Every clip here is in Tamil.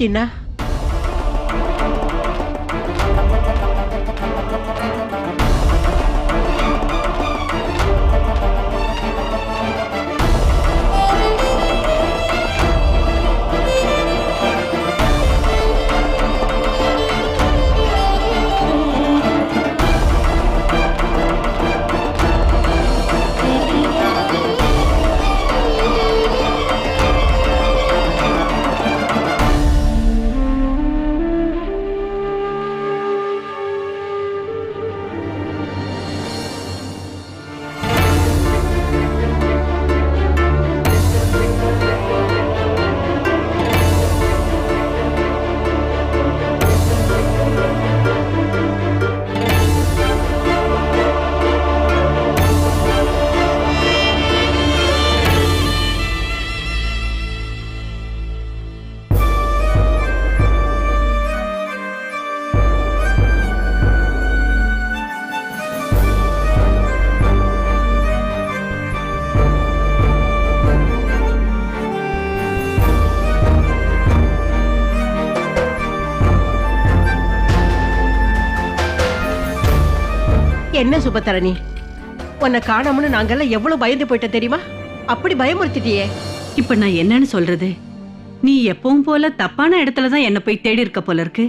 சின்ன என்ன சுபத்தரணி? உன்னை காணோம்னு நாங்கெல்லாம் எவ்வளவு பயந்து போயிட்டோம் தெரியுமா? அப்படி பயமுறுத்திட்டியே. இப்ப நான் என்னன்னு சொல்றது? நீ எப்பவும் போல தப்பான இடத்துல தான் என்ன போய் தேடி இருக்க போல இருக்கு.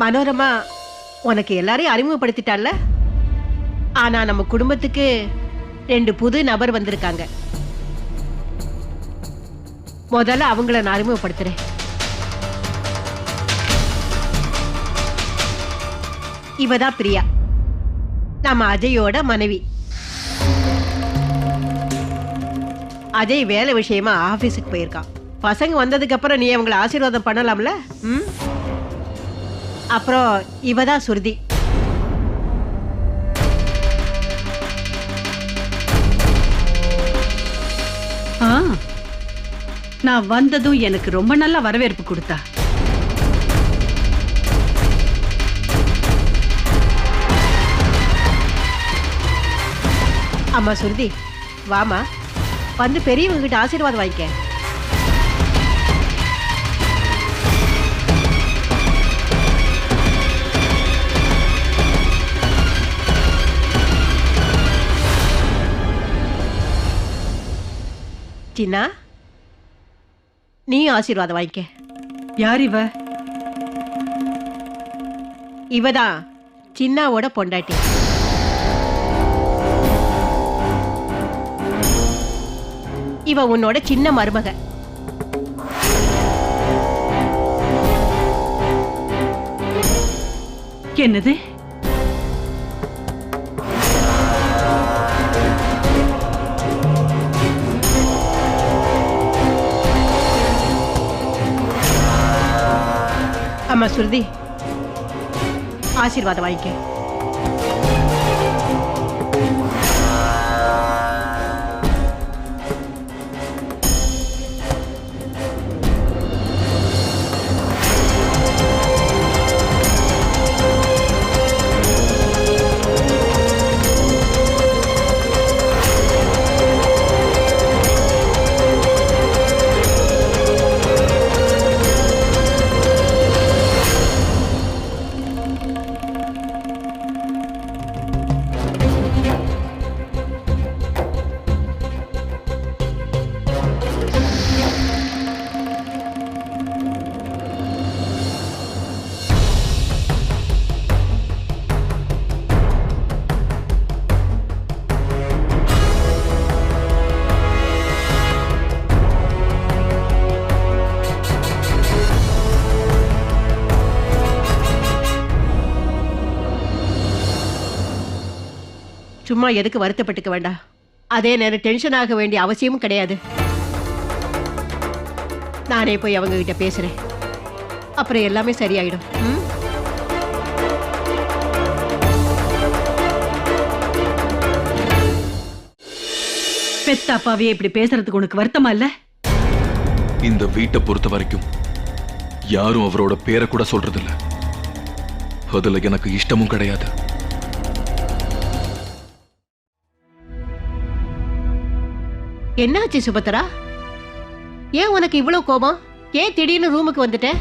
மனோரமா உனக்கு எல்லாரையும் அறிமுகப்படுத்திட்டால ஆனா நம்ம குடும்பத்துக்கு ரெண்டு புது நபர் வந்திருக்காங்க. முதல்ல அவங்கள நான் அறிமுகப்படுத்துறேன். இவதான் பிரியா. நம்ம அஜயோட மனைவி. அஜய் வேலை விஷயமா ஆபீஸுக்கு போயிருக்கான். பசங்க வந்ததுக்கு அப்புறம் நீ அவங்களை ஆசீர்வாதம் பண்ணலாம்ல? ம்? அப்புறம் இவ தான் சுருதி. நான் வந்ததும் எனக்கு ரொம்ப நல்லா வரவேற்பு கொடுத்தா. அம்மா சுருதி வாமா வந்து பெரியவங்க கிட்ட ஆசீர்வாதம் வாங்கிக்க. சின்னா நீ ஆசீர்வாதம் வாங்கிக்க. யார் இவ? இவதான் சின்னாவோட பொண்டாட்டி. இவ உன்னோட சின்ன மருமக. என்னது? அம்மா சுருதி ஆசீர்வாதம் வாங்கிக்க. சும்மா எதுக்கு வருத்தப்பட்டுக்க வேண்டாம் அதே நேரம் டென்ஷன் ஆக வேண்டிய அவசியமும் கிடையாது. நானே போய் அவங்க கிட்ட பேசுறேன். அப்புறம் எல்லாமே சரியாயிடும். ம்? பெத்த அப்பாவே இப்படி பேசுறதுக்கு உனக்கு வருத்தமா இல்ல? இந்த வீட்டை பொறுத்த வரைக்கும் யாரும் அவரோட பேரை கூட சொல்றதில்ல. அதுல எனக்கு இஷ்டமும் கிடையாது. என்னாச்சு சுபத்ரா? ஏன் உனக்கு இவ்வளவு கோபம்? ஏன் திடீர்னு ரூமுக்கு வந்துட்ட?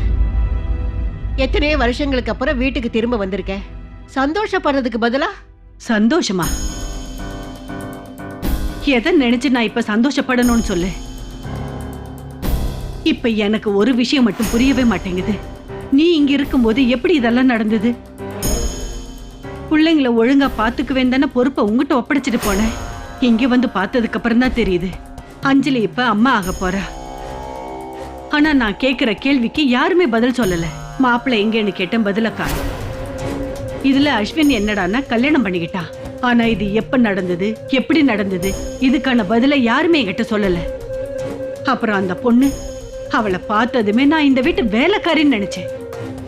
எத்தனையோ வருஷங்களுக்கு அப்புறம் வீட்டுக்கு திரும்ப வந்திருக்க. சந்தோஷப்படுறதுக்கு பதிலா? சந்தோஷமா? எதை நினைச்சு நான் இப்ப சந்தோஷப்படணும்னு சொல்லு. இப்ப எனக்கு ஒரு விஷயம் மட்டும் புரியவே மாட்டேங்குது. நீ இங்க இருக்கும்போது எப்படி இதெல்லாம் நடந்தது? பிள்ளைங்கள ஒழுங்கா பாத்துக்குவேன் தானே பொறுப்பை உங்ககிட்ட ஒப்படைச்சிட்டு போனேன். இங்க வந்து பார்த்ததுக்கு அப்புறம் தான் தெரியுது. அஞ்சலி இப்ப அம்மா ஆக போறா. ஆனா நான் கேக்குற கேள்விக்கு யாருமே பதில் சொல்லல. மாப்பிள்ளை எங்கன்னு கேட்டேன் பதிலக்கா இதுல அஸ்வின் என்னடான்னா கல்யாணம் பண்ணிக்கிட்டான் ஆனா இது எப்ப நடந்தது எப்படி நடந்தது இதுக்கான பதில யாருமே என்கிட்ட சொல்லல. அப்புறம் அந்த பொண்ணு அவளை பார்த்ததுமே நான் இந்த வீட்டு வேலைக்காரின்னு நினைச்சேன்.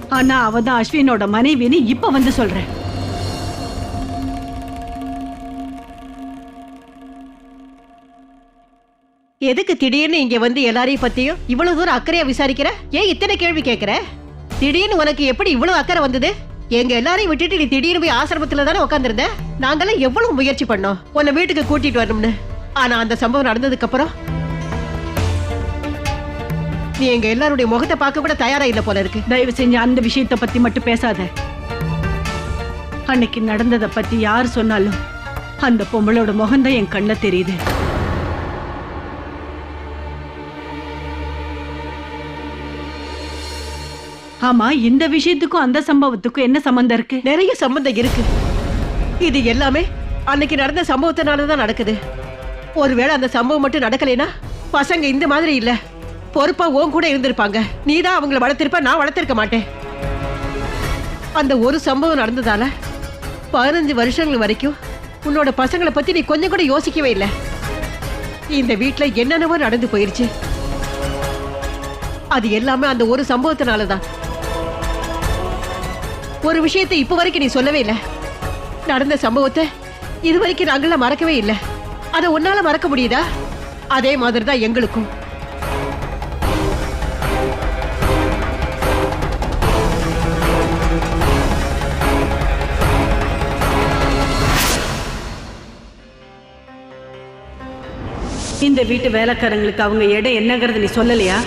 ஆனா அவதான் அஸ்வினோட மனைவின்னு இப்ப வந்து சொல்றேன். எதுக்கு திடீர்னு இங்க வந்து எல்லாரையும் பத்தியும் இவ்வளவு தூரம் அக்கறையா விசாரிக்கிற? ஏன் இத்தனை கேள்வி கேக்குற? திடீர்னு உனக்கு எப்படி இவ்வளவு அக்கறை வந்தது? எங்க எல்லாரையும் விட்டுட்டு நீ திடீர்னு போய் ஆசிரமத்துல தானே உட்காந்துருந்த நாங்கெல்லாம் எவ்வளவு முயற்சி பண்ணோம்? உன்னை வீட்டுக்கு கூட்டிட்டு வரணும்னு. ஆனா அந்த சம்பவம் நடந்ததுக்கு அப்புறம் நீ எங்க எல்லாருடைய முகத்தை பார்க்க கூட தயாரா இல்ல போல இருக்கு. தயவு செஞ்சு அந்த விஷயத்த பத்தி மட்டும் பேசாத. அன்னைக்கு நடந்ததை பத்தி யார் சொன்னாலும் அந்த பொம்பளோட முகம்தான் என் கண்ணில் தெரியுது. ஆமா இந்த விஷயத்துக்கும் அந்த சம்பவத்துக்கும் என்ன சம்பந்தம் இருக்கு? நிறைய சம்பந்தம் இருக்கு. இது எல்லாமே அன்னைக்கு நடந்த சம்பவத்தினால தான் நடக்குது. ஒருவேளை அந்த சம்பவம் மட்டும் நடக்கலைன்னா பசங்க இந்த மாதிரி இல்ல. பொறுப்பா உன் கூட இருந்திருப்பாங்க. நீ தான் அவங்கள வளர்த்திருப்ப நான் வளர்த்திருக்க மாட்டேன். அந்த ஒரு சம்பவம் நடந்ததால பதினஞ்சு வருஷங்கள் வரைக்கும் உன்னோட பசங்களை பத்தி நீ கொஞ்சம் கூட யோசிக்கவே இல்லை. இந்த வீட்டில் என்னென்னவோ நடந்து போயிருச்சு. அது எல்லாமே அந்த ஒரு சம்பவத்தினால தான் ஒரு விஷயத்தை இப்ப வரைக்கும் நீ சொல்லவே இல்லை. நடந்த சம்பவத்தை இது வரைக்கும் நாங்களாம் மறக்கவே இல்லை. அதை உன்னால மறக்க முடியுதா? அதே மாதிரி தான் எங்களுக்கும். இந்த வீட்டு வேலைக்காரங்களுக்கு அவங்க இடம் என்னங்கிறது நீ சொல்லலையா?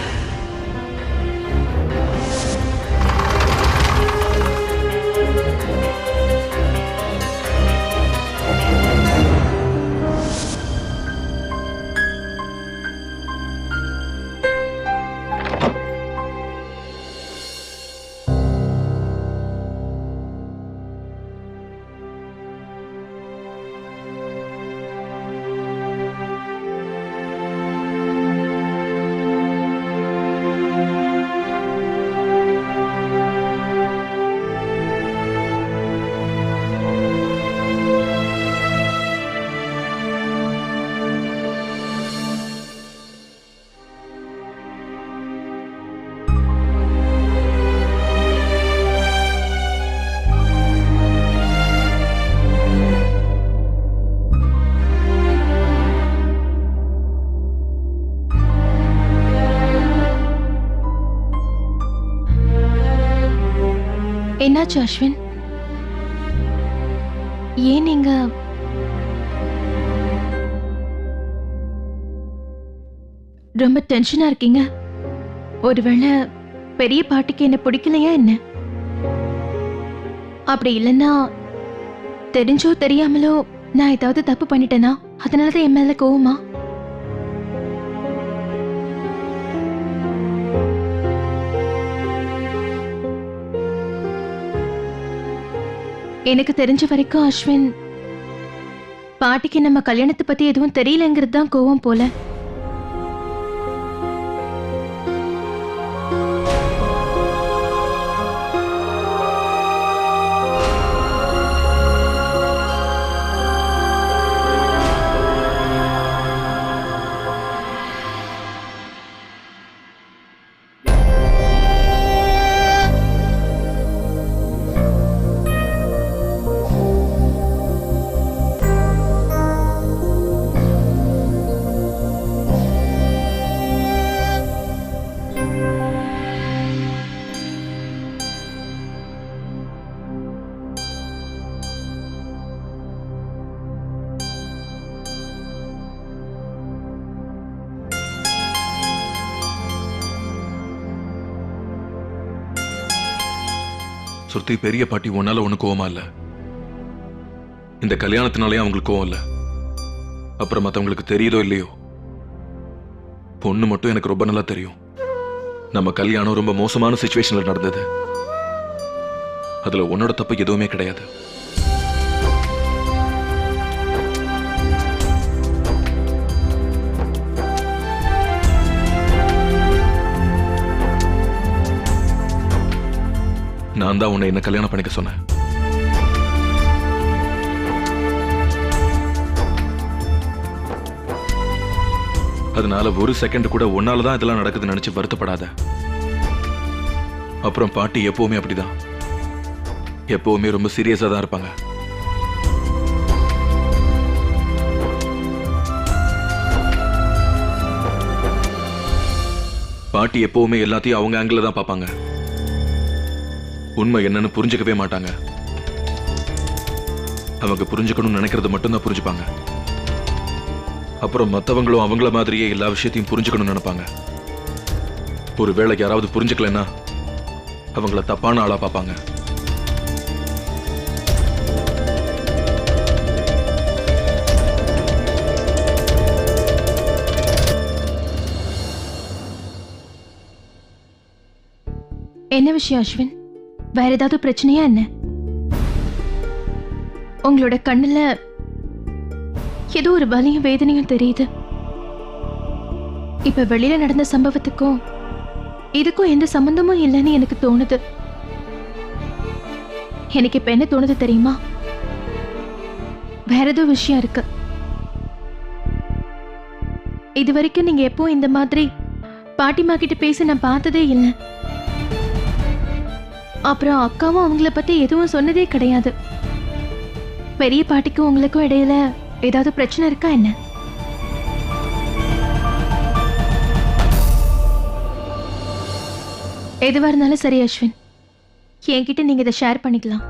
என்னாச்சு அஸ்வின்? ஏன் நீங்க ரொம்ப டென்ஷனா இருக்கீங்க? ஒருவேளை பெரிய பாட்டுக்கு என்ன பிடிக்கலையா என்ன? அப்படி இல்லைன்னா தெரிஞ்சோ தெரியாமலோ நான் ஏதாவது தப்பு பண்ணிட்டேனா? அதனாலதான் என் மேல கோவமா? எனக்கு தெரிஞ்ச வரைக்கும் அஸ்வின் பாட்டிக்கு நம்ம கல்யாணத்தை பத்தி எதுவும் தெரியலங்கிறது தான் கோவம் போல. சுருதி பெரிய பாட்டி உன்னால ஒண்ணு கோவமா இல்ல. இந்த கல்யாணத்தினாலே அவங்களுக்கு கோவம் இல்ல. அப்புறம் மத்தவங்களுக்கு தெரியுதோ இல்லையோ? பொண்ணு மட்டும் எனக்கு ரொம்ப நல்லா தெரியும். நம்ம கல்யாணம் ரொம்ப மோசமான சுச்சுவேஷன்ல நடந்தது. அதுல உன்னோட தப்பு எதுவுமே கிடையாது. நான் தான் உன்னை என்ன கல்யாணம் பண்ணிக்க சொன்னேன். அதனால ஒரு செகண்ட் கூட உன்னால தான் இதெல்லாம் நடக்குதுன்னு நினைச்சு வருத்தப்படாத. அப்புறம் பாட்டி எப்பவுமே அப்படிதான். எப்பவுமே ரொம்ப சீரியஸா தான் இருப்பாங்க. பாட்டி எப்பவுமே எல்லாத்தையும் அவங்க ஆங்கில தான் பார்ப்பாங்க. உண்மை என்னன்னு புரிஞ்சுக்கவே மாட்டாங்க. அவங்க புரிஞ்சுக்கணும்னு நினைக்கிறது மட்டும்தான் புரிஞ்சுப்பாங்க. அப்புறம் மத்தவங்களும் அவங்கள மாதிரியே எல்லா விஷயத்தையும் புரிஞ்சுக்கணும்னு நினைப்பாங்க. ஒரு ஒருவேளை யாராவது புரிஞ்சுக்கலன்னா அவங்கள தப்பான ஆளா பார்ப்பாங்க. என்ன விஷயம் அஸ்வின்? வேற ஏதாவது பிரச்சனையா என்ன? உங்களோட கண்ணுல ஏதோ ஒரு வலியும் வேதனையும் தெரியுது. இப்ப வெளியில நடந்த சம்பவத்துக்கும் இதுக்கும் எந்த சம்பந்தமும் இல்லைன்னு எனக்கு தோணுது. எனக்கு இப்ப என்ன தோணுது தெரியுமா? வேற ஏதோ விஷயம் இருக்கு. இது வரைக்கும் நீங்க எப்போ இந்த மாதிரி பாட்டிமா கிட்ட பேசி நான் பார்த்ததே இல்லை. அப்புறம் அக்காவும் அவங்கள பத்தி எதுவும் சொன்னதே கிடையாது. பெரிய பாட்டிக்கும் உங்களுக்கும் இடையில ஏதாவது பிரச்சனை இருக்கா என்ன? எதுவாக இருந்தாலும் சரி அஸ்வின். என்கிட்ட நீங்க இதை ஷேர் பண்ணிக்கலாம்.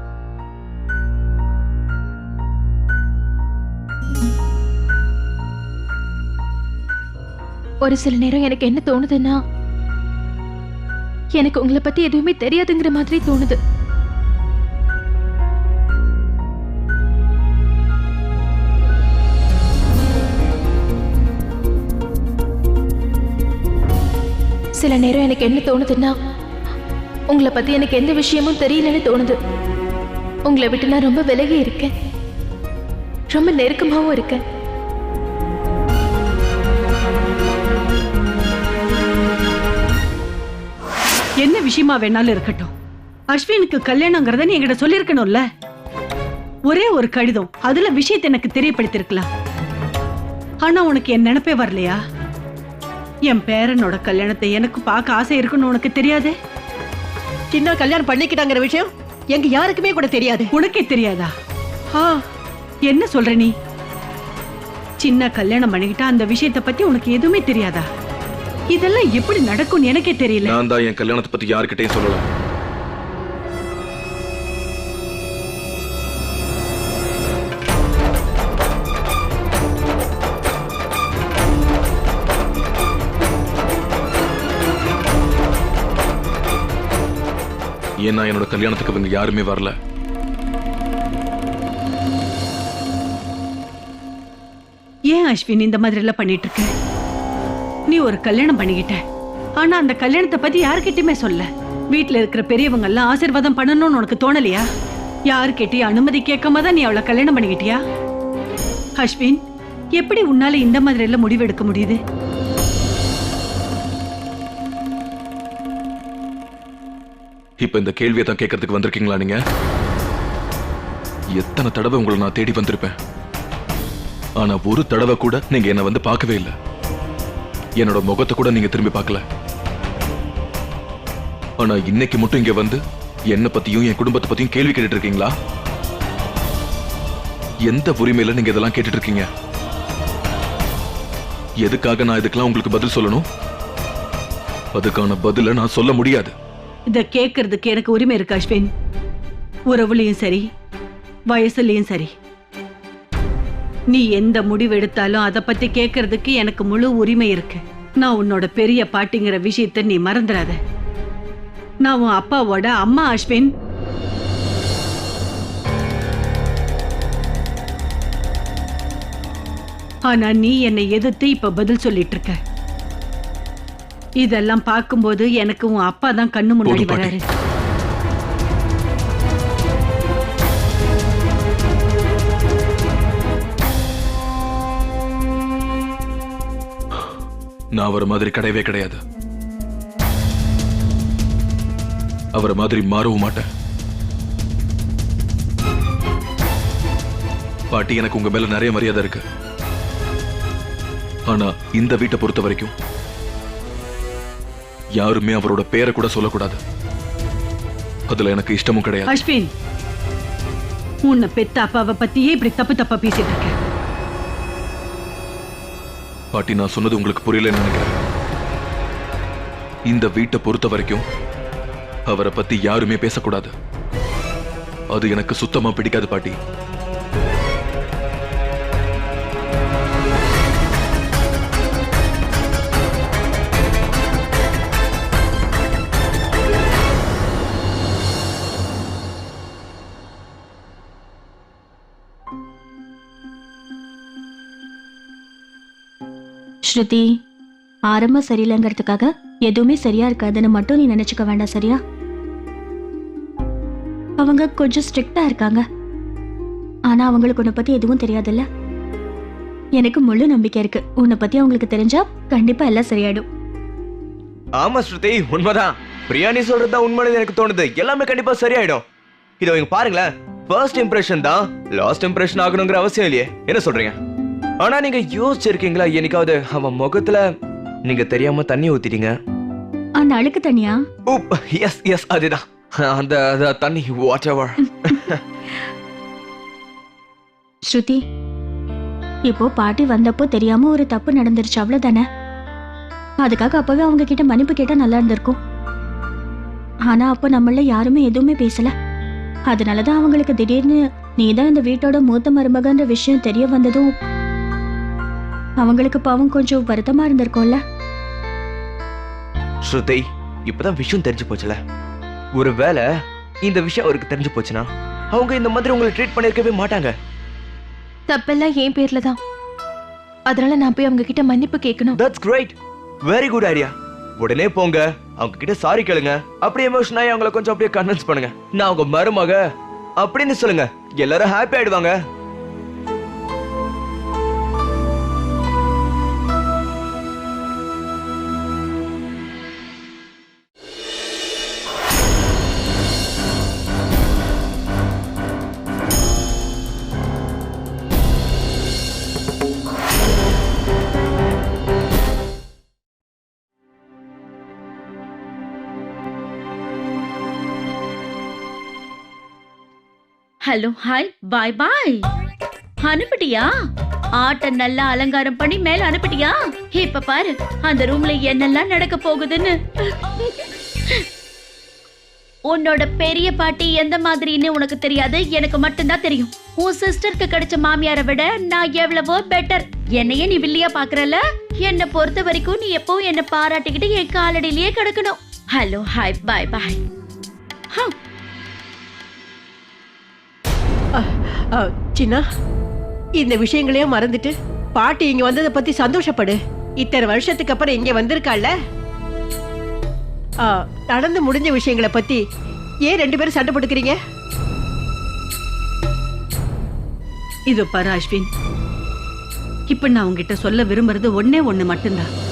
ஒரு சில நேரம் எனக்கு என்ன தோணுதுன்னா எனக்கு உங்களை பத்தி எதுவுமே தெரியாதுங்கிற மாதிரி தோணுது. சில நேரம் எனக்கு என்ன தோணுதுன்னா உங்களை பத்தி எனக்கு எந்த விஷயமும் தெரியலன்னு தோணுது. உங்களை விட்டு நான் ரொம்ப விலகி இருக்கேன். ரொம்ப நெருக்கமாகவும் இருக்கேன். என்ன விஷயமா வேணாலும் இருக்கட்டும். அஸ்வினுக்கு கல்யாணங்கிறத நீ என்கிட்ட சொல்லியிருக்கணும்ல? ஒரே ஒரு கடிதம். அதுல விஷயத்தை எனக்கு தெரியப்படுத்திருக்கலாம் ஆனா உனக்கு என் நினைப்பே வரலையா? என் பேரனோட கல்யாணத்தை எனக்கு பார்க்க ஆசை இருக்குன்னு உனக்கு தெரியாதே? சின்ன கல்யாணம் பண்ணிக்கிட்டாங்கிற விஷயம் எங்க யாருக்குமே கூட தெரியாது. உனக்கே தெரியாதா? ஆ என்ன சொல்ற நீ? சின்ன கல்யாணம் பண்ணிக்கிட்டா அந்த விஷயத்தை பத்தி உனக்கு எதுவுமே தெரியாதா? இதெல்லாம் எப்படி நடக்கும்னு எனக்கே தெரியல. நான் தான் என் கல்யாணத்தை பத்தி யாருக்கிட்டையும் சொல்லல ஏன்னா என்னோட கல்யாணத்துக்கு இவங்க யாருமே வரல? ஏன் அஸ்வின் இந்த மாதிரி எல்லாம் பண்ணிட்டு இருக்க? நீ ஒரு கல்யாணம் பண்ணிக்கிட்ட. ஆனா அந்த கல்யாணத்தை பத்தி யாருக்கிட்டயுமே சொல்ல. வீட்ல இருக்கிற பெரியவங்க எல்லாம் ஆசீர்வாதம் பண்ணணும்னு உனக்கு தோணலையா? யாருக்கிட்டயும் அனுமதி கேட்காம தான் நீ அவளை கல்யாணம் பண்ணிக்கிட்டியா? அஸ்வின் எப்படி உன்னால இந்த மாதிரி எல்லாம் முடிவு எடுக்க முடியுது? இப்ப இந்த கேள்வியை தான் கேட்கறதுக்கு வந்திருக்கீங்களா நீங்க? எத்தனை தடவை உங்களை நான் தேடி வந்திருப்பேன். ஆனா ஒரு தடவை கூட நீங்க என்ன வந்து பார்க்கவே இல்லை. என்னோட முகத்தை கூட நீங்க திரும்பி பார்க்கல. ஆனா இன்னைக்கு மட்டும் இங்க வந்து என்ன பத்தியும் என் குடும்பத்தை பத்தியும் கேள்வி கேட்டுட்டு இருக்கீங்களா எந்த உரிமையில நீங்க இதெல்லாம் கேட்டுட்டு இருக்கீங்க எதுக்காக நான் இதுக்கெல்லாம் உங்களுக்கு பதில் சொல்லணும்? அதுக்கான பதில நான் சொல்ல முடியாது. இத கேட்கறதுக்கு எனக்கு உரிமை இருக்கு அஸ்வின்? உறவுலயும் சரி வயசுலயும் சரி. நீ எந்த முடிவெடுத்தாலும் அதை பத்தி கேட்கறதுக்கு எனக்கு முழு உரிமை இருக்கு. நான் உன்னோட பெரிய பாட்டிங்கிற விஷயத்த நீ மறந்துடாத நான் உன் அப்பாவோட அம்மா அஸ்வின். ஆனா நீ என்னை எதிர்த்து இப்ப பதில் சொல்லிட்டு இருக்க இதெல்லாம் பார்க்கும்போது எனக்கு உன் அப்பா தான் கண்ணு முன்னாடி வராரு. நான் அவரை மாதிரி கிடையவே கிடையாது. அவரை மாதிரி மாறவும் மாட்டேன். பாட்டி எனக்கு உங்க மேல நிறைய மரியாதை இருக்கு. ஆனா இந்த வீட்டை பொறுத்த வரைக்கும் யாருமே அவரோட பேரை கூட சொல்லக்கூடாது. அதுல எனக்கு இஷ்டமும் கிடையாது. அஸ்வின் உன்னை பெத்த அப்பாவை பத்தியே இப்படி தப்பு தப்பா பேசிட்டு இருக்கேன். பாட்டி நான் சொன்னது உங்களுக்கு புரியலன்னு நினைக்கிறேன். இந்த வீட்டை பொறுத்த வரைக்கும் அவரை பத்தி யாருமே பேசக்கூடாது. அது எனக்கு சுத்தமா பிடிக்காது பாட்டி. ஸ்ருதி ஆரம்பம் சரியில்லைங்கிறதுக்காக எதுவுமே சரியா இருக்காதுன்னு மட்டும் நீ நினைச்சுக்க வேண்டாம் சரியா? அவங்க கொஞ்சம் ஸ்ட்ரிக்டா இருக்காங்க. ஆனா அவங்களுக்கு உன்னை பத்தி எதுவும் தெரியாதுல்ல? எனக்கு முழு நம்பிக்கை இருக்கு. உன்னை பத்தி அவங்களுக்கு தெரிஞ்சா கண்டிப்பா எல்லாம் சரியாயிடும். ஆமா ஸ்ருதி உண்மைதான். பிரியாணி சொல்றது தான் உண்மைன்னு எனக்கு தோணுது. எல்லாமே கண்டிப்பா சரியாயிடும். இதோ இங்க பாருங்களேன். ஃபர்ஸ்ட் இம்ப்ரெஷன் தான் லாஸ்ட் இம்ப்ரெஷன் ஆகணுங்கிற அவசியம் இல்லையே. என்ன சொல்றீங்க? ஆனா நீங்க யோசிச்சிருக்கீங்களா? என்னைக்காவது அவன் முகத்துல நீங்க தெரியாம தண்ணி ஊத்திட்டீங்க? அந்த அழுக்கு தனியா உப் எஸ் எஸ் அதுதான். அந்த அந்த தண்ணி வாட் எவர் ஸ்ருதி இப்போ பாட்டி வந்தப்போ தெரியாம ஒரு தப்பு நடந்துருச்சு அவ்வளவுதானே? அதுக்காக அப்பவே அவங்க கிட்ட மன்னிப்பு கேட்டா நல்லா இருந்திருக்கும். ஆனா அப்ப நம்மள யாருமே எதுவுமே பேசல. அதனாலதான் அவங்களுக்கு திடீர்னு நீதான் இந்த வீட்டோட மூத்த மருமகன்ற விஷயம் தெரிய வந்ததும் அவங்களுக்கு பாவம் கொஞ்சம் வருத்தமா இருந்திருக்கும்ல. ஸ்ருதி இப்பதான் விஷயம் தெரிஞ்சு போச்சுல. ஒருவேளை இந்த விஷயம் அவருக்கு தெரிஞ்சு போச்சுன்னா அவங்க இந்த மாதிரி உங்களை ட்ரீட் பண்ணிருக்கவே மாட்டாங்க. தப்பெல்லாம் என் பேர்ல தான் அதனால நான் போய் அவங்க கிட்ட மன்னிப்பு கேட்கணும். That's great very good idea உடனே போங்க. அவங்க கிட்ட சாரி கேளுங்க. அப்படியே எமோஷன் ஆகி அவங்கள கொஞ்சம் அப்படியே கன்வின்ஸ் பண்ணுங்க. நான் அவங்க மருமக. அப்படின்னு சொல்லுங்க. எல்லாரும் ஹாப்பி ஆயிடுவாங்க. Hello hi bye bye. அனுப்பிட்டியா? ஆட்ட நல்லா அலங்காரம் பண்ணி மேல அனுப்பிட்டியா? இப்ப பாரு அந்த ரூம்ல என்னெல்லாம் நடக்க போகுதுன்னு. உன்னோட பெரிய பாட்டி எந்த மாதிரின்னு உனக்கு தெரியாது எனக்கு மட்டும்தான் தெரியும். உன் சிஸ்டருக்கு கிடைச்ச மாமியாரை விட நான் எவ்வளவோ பெட்டர் என்னையே நீ வில்லியா பாக்குறல என்னை பொறுத்த வரைக்கும் நீ எப்பவும் என்ன பாராட்டிக்கிட்டு என் காலடியிலேயே கிடக்கணும். Hello hi bye bye. ஹம். சின்னா இந்த விஷயங்களையும் மறந்துட்டு பாட்டி இங்க வந்ததை பத்தி சந்தோஷப்படு. இத்தனை வருஷத்துக்கு அப்புறம் இங்க வந்திருக்காள்ல? ஆ, நடந்து முடிஞ்ச விஷயங்களை பத்தி ஏன் ரெண்டு பேரும் சண்டை போட்டுக்கிறீங்க? இது பாரு அஸ்வின். இப்ப நான் உங்ககிட்ட சொல்ல விரும்புறது ஒன்னே ஒண்ணு மட்டும்தான்.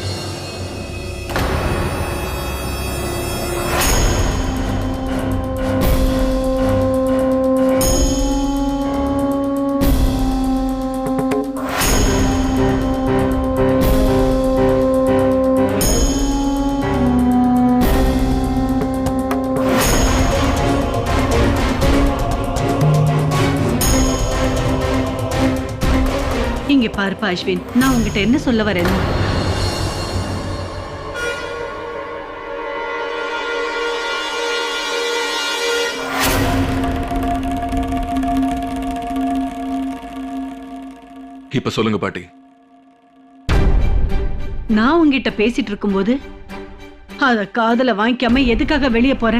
பாருப்பா அஸ்வின் நான் உங்ககிட்ட என்ன சொல்ல வரேன்? இப்ப சொல்லுங்க பாட்டி. நான் உங்ககிட்ட பேசிட்டு இருக்கும்போது அத காதுல வாங்கிக்காம எதுக்காக வெளியே போற?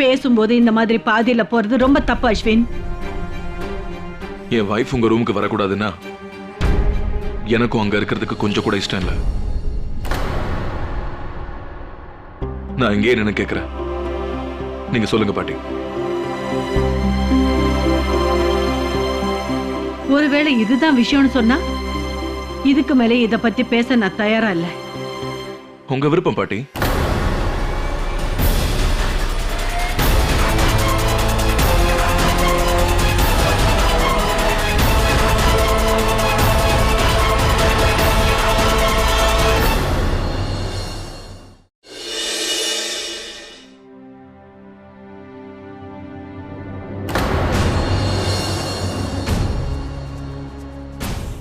பேசும்போது இந்த மாதிரி பாதியில போறது ரொம்ப தப்பு அஸ்வின். என் வைஃப் உங்க ரூமுக்கு வரக்கூடாதுன்னா எனக்கும் அங்க இருக்கிறதுக்கு கொஞ்சம் கூட இஷ்டம் இல்லை. நான் இங்கேயே நின்னு கேட்கிறேன் நீங்க சொல்லுங்க பாட்டி. ஒருவேளை இதுதான் விஷயம்னு சொன்னா இதுக்கு மேலே இத பத்தி பேச நான் தயாரா இல்ல. உங்க விருப்பம் பாட்டி.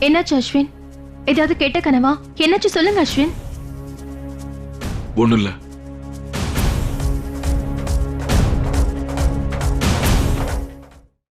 என்னாச்சு அஸ்வின்? ஏதாவது கெட்ட கனவா? என்னாச்சு சொல்லுங்க அஸ்வின். ஒண்ணும் இல்லை